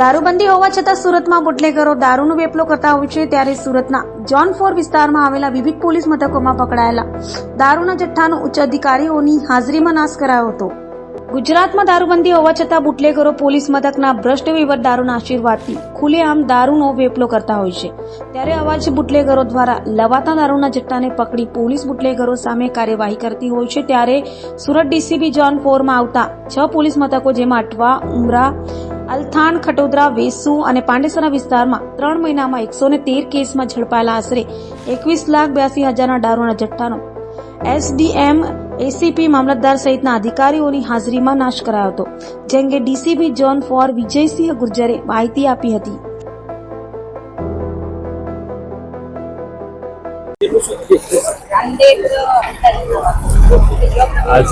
દારૂબંધી હોવા છતાં સુરતમાં બુટલેગરો દારૂનો વેપલો કરતા હોય છે ત્યારે સુરતના જોન ફોર વિસ્તારમાં આવેલા વિવિધ પોલીસ મથકોમાં પકડાયેલા દારૂના જથ્થાનો ઉચ્ચ અધિકારીઓની હાજરીમાં નાશ કરાયો હતો. ગુજરાતમાં દારૂબંધી હોવા છતાં બુટલેગરો પોલીસ મથકના ભ્રષ્ટ વહીવટ દારૂના આશીર્વાદથી ખુલ્લેઆમ દારૂનો વેપલો કરતા હોય છે. ત્યારે અવાજ બુટલેગરો દ્વારા લવાતા દારૂના જથ્થાને પકડી પોલીસ બુટલેગરો સામે કાર્યવાહી કરતી હોય છે. ત્યારે સુરત ડીસીબી જોન ફોરમાં આવતા છ પોલીસ મથકો જેમાં અઠવા ઉમરા અલથાણ, ખટોદરા, વેસુ અને પાંડેસરા વિસ્તારમાં ત્રણ મહિનામાં એકસો તેર કેસમાં ઝડપાયેલા આશરે એકવીસ લાખ બ્યાસી હજારના દારૂના જથ્થાનો એસડીએમ, એસીપી મામલતદાર સહિતના અધિકારીઓની હાજરીમાં નાશ કરાયો હતો, જે અંગે ડીસીબી જોન ફોર વિજયસિંહ ગુર્જરે માહિતી આપી હતી. आज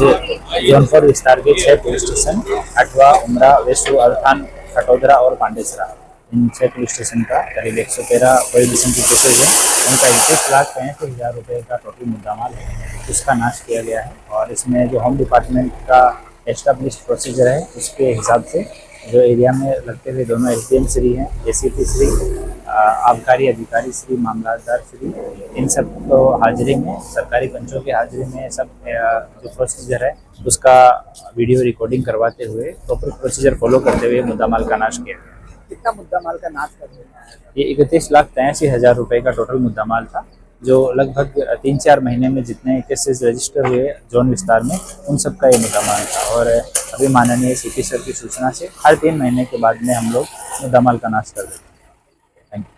जौनपुर विस्तार के छह पुलिस स्टेशन अठवा उमरा वेसू अर्थान खटोदरा और पांडेसरा। इन छह पुलिस स्टेशन का करीब एक सौ तेरह प्रोहिबिशन की केसेज है। उनका इक्कीस लाख पैंतीस हज़ार रुपये का टोटल मुद्दामाल है। उसका नाश किया गया है और इसमें जो होम डिपार्टमेंट का एस्टाब्लिश प्रोसीजर है, उसके हिसाब से जो एरिया में लगते हुए दोनों एस डी एम श्री हैं ए सी पी श्री आबकारी अधिकारी श्री मामलादार श्री इन सब तो हाजिरी में सरकारी पंचों की हाजिरी में सब जो प्रोसीजर है उसका वीडियो रिकॉर्डिंग करवाते हुए प्रॉपर प्रोसीजर फॉलो करते हुए मुद्दा माल का नाश किया गया। कितना मुद्दा माल का नाश कर ये इकतीस लाख तिरासी हज़ार रुपये का टोटल मुद्दा माल था जो लगभग तीन चार महीने में जितने केसेस रजिस्टर हुए जोन विस्तार में उन सब का ये मुद्दामाल था। और अभी माननीय सी सर की सूचना से हर तीन महीने के बाद में हम लोग मुद्दामाल का नाश कर देते हैं।